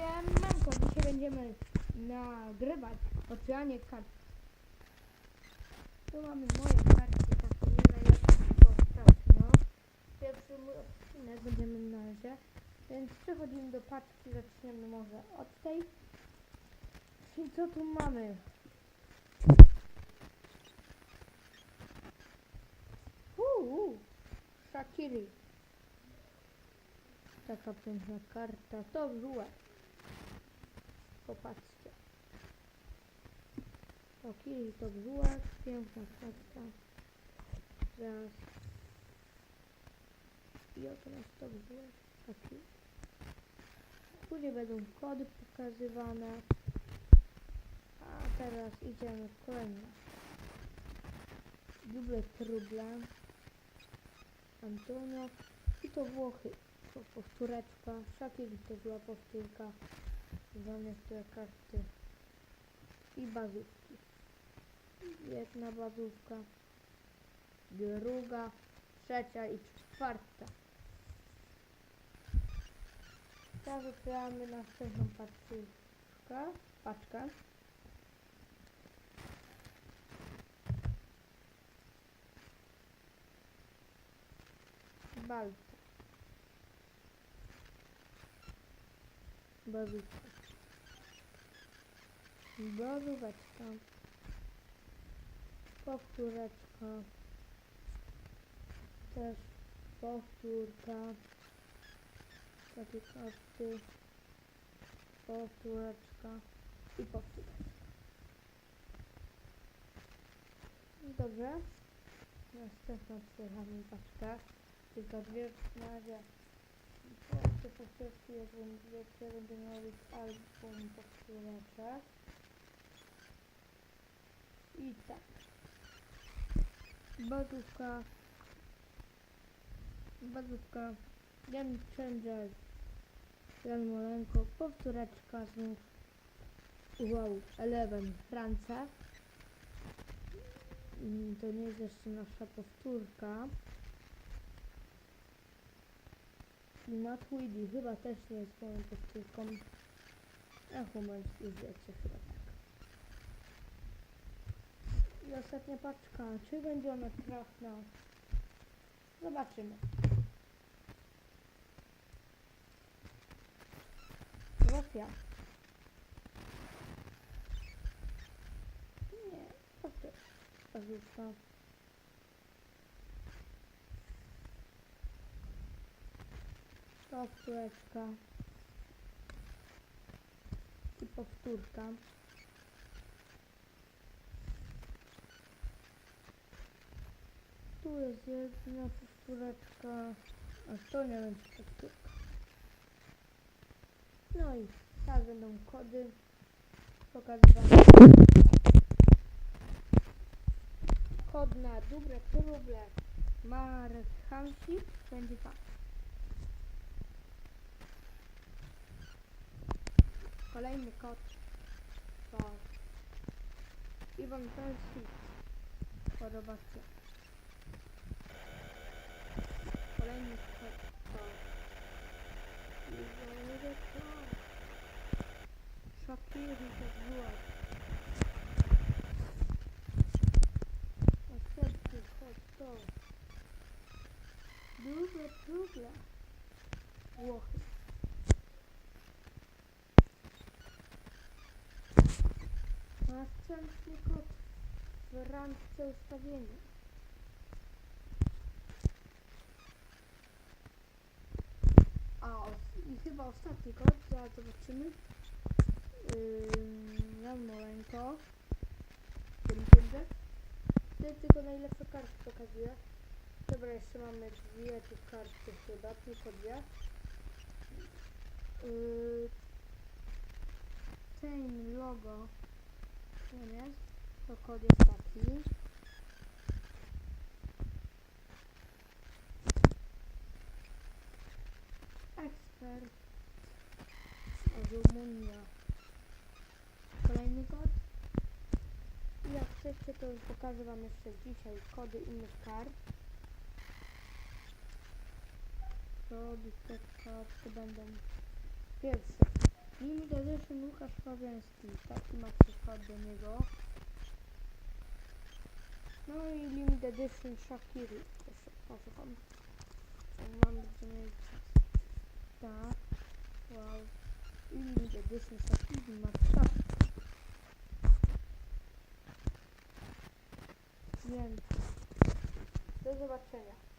Siemanko, dzisiaj będziemy nagrywać otwieranie kart. Tu mamy moje karty, takie nie najlepsze ostatnio. Pierwszy mój odcinek będziemy na razie. Więc przechodzimy do paczki, zaczniemy może od tej. I co tu mamy? Uuu, Shakiri. Taka piękna karta. To złe. Popatrzcie. Kiri to złe. Piękna karta. Teraz. I oto nas to złe. Taki. Później będą kody pokazywane. A teraz idziemy w kolejne. Duble truble. Antonio. I to Włochy. To powtóreczka. Shakiri to była powtórka. Zamiast te karty. I bazówki. Jedna bazówka. Druga. Trzecia i czwarta. Teraz otwieramy następną paczkę. Paczkę. Balta. Bazówka. Bazóweczka. Powtóreczka. Też powtórka. Takie karty. Powtóreczka. I powtóreczka. Dobrze. Następna otwieramy paczkę. Tylko dwie na razie. Te powtórki, jak będziecie, będzie miał być album powtóreczek. I tak. Bazówka. Bazówka. Game Changer. Jan Molenko. Powtóreczka znów. Wow. Eleven. Francja. Mm, To nie jest jeszcze nasza powtórka. I Matt Weedy chyba też nie jest moją powtórką. Echo już wiecie chyba tak. I ostatnia paczka. Czy będzie ona trafna? Zobaczymy. Rosja. Nie, to też. Bazówka. Powtóreczka. I powtórka. Tu jest jedna powtóreczka, a to nie będzie powtórka. No i tak będą kody pokazywane. Kod na duble, truble Marek Hansi będzie tak. Kolejny kod to Iwan Pelsi. Podoba się. Kolejny kod to Iwan Pelsi. Shakiri to była. Następny kod to Duże Truble Włochy. Następny kod w randce ustawienia. A, os- i chyba ostatni kod, zaraz zobaczymy. Yy, Jan Molenko. Będzie. Tutaj tylko najlepsze karty pokazuję. Dobra, jeszcze mamy dwie tu karty chyba, tylko dwie. Yy, ten logo nie jest. To kod jest taki. Munia. Kolejny kod. Jak chcecie, to już pokażę Wam jeszcze dzisiaj kody innych kart. Kody tych kart będą pierwsze. Limit Edition Łukasz Pawiański. Taki macie kod do niego. No i Limit Edition Shakiri. Jeszcze poszukam. Mam będzie mieć. Tak. Wow. Easy to this is like easy motherfucker. Więc do zobaczenia.